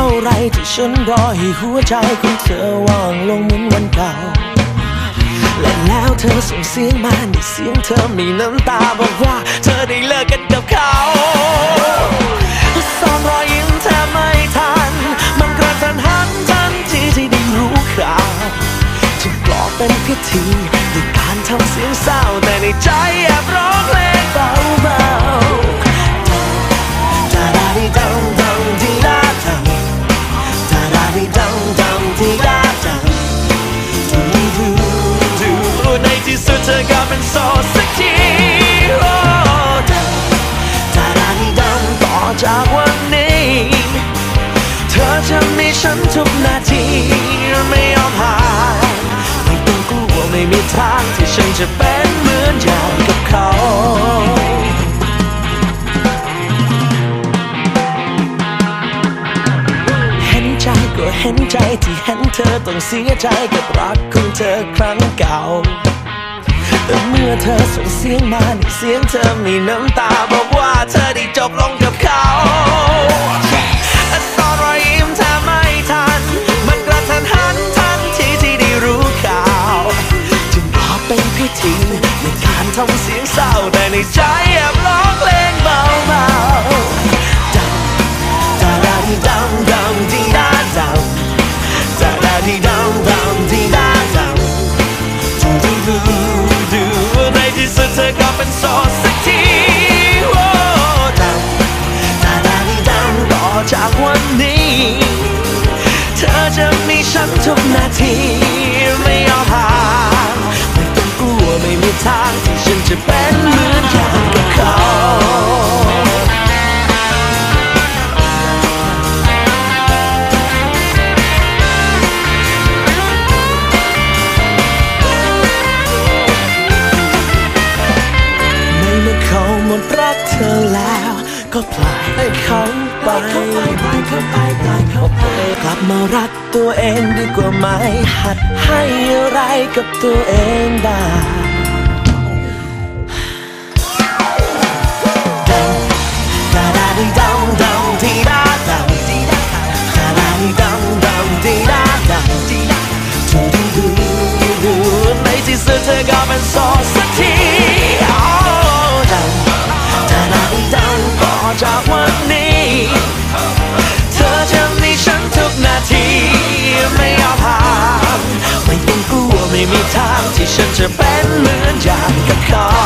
่านานเท่าไรที่ฉันรอให้หัวใจของเธอว่างลงเหมือนวันเก่า และแล้วเธอส่งเสียงมาในเสียงเธอมีน้ำตาบอกว่า เธอได้เลิกกันกับเขาซ่อนรอยยิ้มแทบไม่ทัน มันกระทันหันทันทีที่ได้รู้ข่าวจึงปลอบเป็นพิธีด้วยการทำเสียงเศร้าแต่ในใจแอบร้องเพลงเบาๆ ที่สุดเธอก็เป็นโสดสักทีโอ้ดังดาดาดีดังต่อจากวันนี้ เธอจะมีฉันทุกนาทีไม่ยอมห่างไม่ต้องกลัวไม่มีทางที่ฉันจะเป็นเหมือนอย่างกับเขาเห็นใจก็เห็นใจที่เห็นเธอต้องเสียใจกับรักของเธอครั้งเก่า แต่เมื่อเธอส่งเสียงมาในเสียงเธอมีน้ำตาบอกว่าเธอได้จบลงกับเขาตอนรอยยิ้มเธอไม่ทัน มันกระทันหันทันทีที่ได้รู้ข่าวจึงบอกเป็นพิธีในการทำเสียงเศร้าแต่ในใจแอบร้อง ดสักทีโอ้ดังดาดาดีดังต่อจากวันนี้ เธอจะมีฉันทุกนาทีไม่เอาห่างไม่ต้องกลัวไม่มีทางที่ฉันจะเป็นเหมือนอย่างกับเขา เขาไปปเขาไปปล่อยเขาไปกลับมารักตัวเองดีกว่าไหมหัดให้อะไรกับตัวเองได้ดังดาดาดีดังดังทีดาดังดาดาดีดังดังทีดาดังดูดูดูดูดูในที่สุดเธอก็เป็นโสดสักที ม่มีทางที่ฉันจะเป็นเหมือนอย่างกับเขา